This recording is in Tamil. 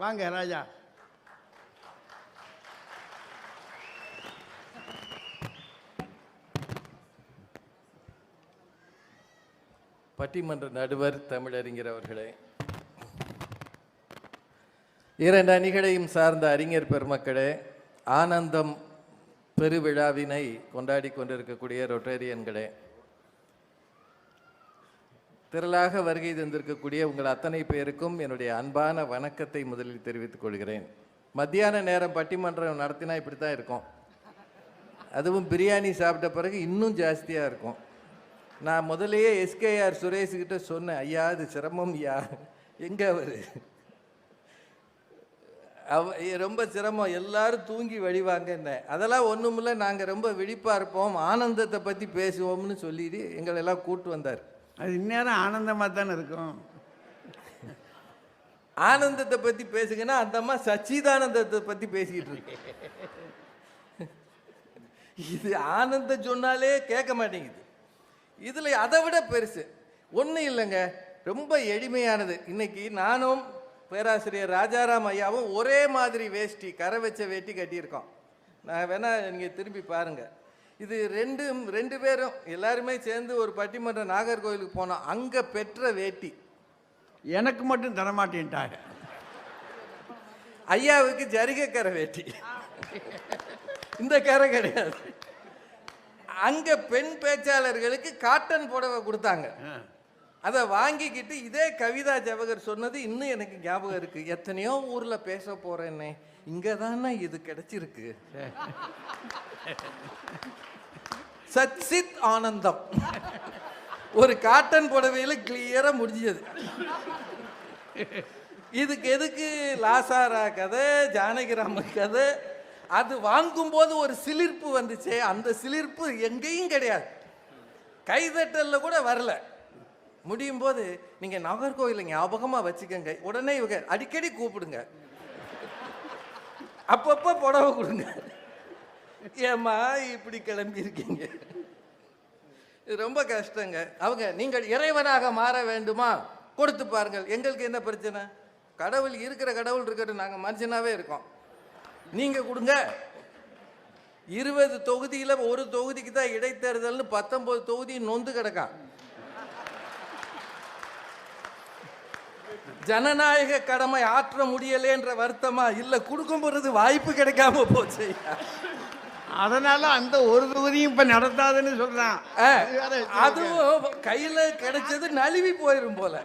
வாங்க ராஜா. பட்டிமன்ற நடுவர் தமிழறிஞர் அவர்களே இரண்டு அணிகளையும் சார்ந்த அறிஞர் பெருமக்களே ஆனந்தம் பெருவிழாவினை கொண்டாடி கொண்டிருக்கக்கூடிய ரொட்டேரியன்களே திரளாக வருகை தந்திருக்கக்கூடிய உங்கள் அத்தனை பேருக்கும் என்னுடைய அன்பான வணக்கத்தை முதலில் தெரிவித்துக் கொள்கிறேன். மத்தியான நேரம் பட்டிமன்றம் நடத்தினா இப்படி தான் இருக்கும். அதுவும் பிரியாணி சாப்பிட்ட பிறகு இன்னும் ஜாஸ்தியாக இருக்கும். நான் முதல்லயே எஸ்கேஆர் சுரேஷ்கிட்ட சொன்னேன் ஐயா அது சிரமம் ஐயா. எங்கே அவர்? அவ ரொம்ப சிரமம். எல்லாரும் தூங்கி வழிவாங்கன்னு அதெல்லாம் ஒன்றுமில்ல நாங்கள் ரொம்ப விழிப்பாக இருப்போம். ஆனந்தத்தை பற்றி பேசுவோம்னு சொல்லிட்டு எங்களெல்லாம் கூட்டு வந்தார். அது இந்நேரம் ஆனந்தமாக தானே இருக்கும். ஆனந்தத்தை பற்றி பேசுங்கன்னா அந்த அம்மா சச்சிதானந்தத்தை பற்றி பேசிக்கிட்டு இருக்கு. இது ஆனந்தம் சொன்னாலே கேட்க மாட்டேங்குது. இதில் அதை விட பெருசு. ஒன்றும் இல்லைங்க ரொம்ப எளிமையானது. இன்னைக்கு நானும் பேராசிரியர் ராஜாராம் ஐயாவும் ஒரே மாதிரி வேஷ்டி கரை வச்ச வேட்டி கட்டியிருக்கோம். நான் வேணால் நீங்கள் திரும்பி பாருங்கள் இது ரெண்டு ரெண்டு பேரும் எல்லாருமே சேர்ந்து ஒரு பட்டிமன்ற நாகர்கோவிலுக்கு போனோம் அங்கே பெற்ற வேட்டி. எனக்கு மட்டும் தரமாட்டேன்ட்டாங்க. ஐயாவுக்கு ஜரிகை கரை வேட்டி. இந்த கரை கிடையாது. அங்க பெண் பேச்சாளர்களுக்கு காட்டன் புடவை கொடுத்தாங்க. அதை வாங்கிக்கிட்டு இதே கவிதா ஜவகர் சொன்னது இன்னும் எனக்கு ஞாபகம் இருக்கு. எத்தனையோ ஊர்ல பேச போறேன்னே. இங்கே தானே இது கிடைச்சிருக்கு? சச்சித் ஆனந்தம். ஒரு காட்டன் புடவையில் கிளியராக முடிஞ்சது. இதுக்கு எதுக்கு லாசாரா கதை ஜானகிராம கதை? அது வாங்கும்போது ஒரு சிலிர்ப்பு வந்துச்சே. அந்த சிலிர்ப்பு எங்கேயும் கிடையாது. கைதட்டலில் கூட வரல. முடியும் போது நீங்க நாகர்கோயிலை ஞாபகமா வச்சுக்கோங்க. உடனே இவங்க அடிக்கடி கூப்பிடுங்க. அப்பப்போ புடவை கொடுங்க. ஏம்மா இப்படி கிளம்பி இருக்கீங்க ரொம்ப கஷ்டங்க. அவங்க நீங்கள் இறைவனாக மாற வேண்டுமா? கொடுத்து பாருங்கள். எங்களுக்கு என்ன பிரச்சனை? கடவுள் இருக்கிற கடவுள் இருக்கட்டும் நாங்கள் மனுஷனாவே இருக்கோம். நீங்க கொடுங்க. இருபது தொகுதியில ஒரு தொகுதிக்கு தான் இடைத்தேர்தல்னு பத்தொன்பது தொகுதி நொந்து கிடக்கான் ஜனநாயக கடமை ஆற்ற முடியலேன்ற வருத்தமா? இல்ல கொடுக்கும் பொழுது வாய்ப்பு கிடைக்காம போச்சு. அதனால அந்த ஒரு தொகுதியும் இப்ப நடத்தாதுன்னு சொல்றான். அதுவும் கையில கிடைச்சது நழுவி போயிரும் போல.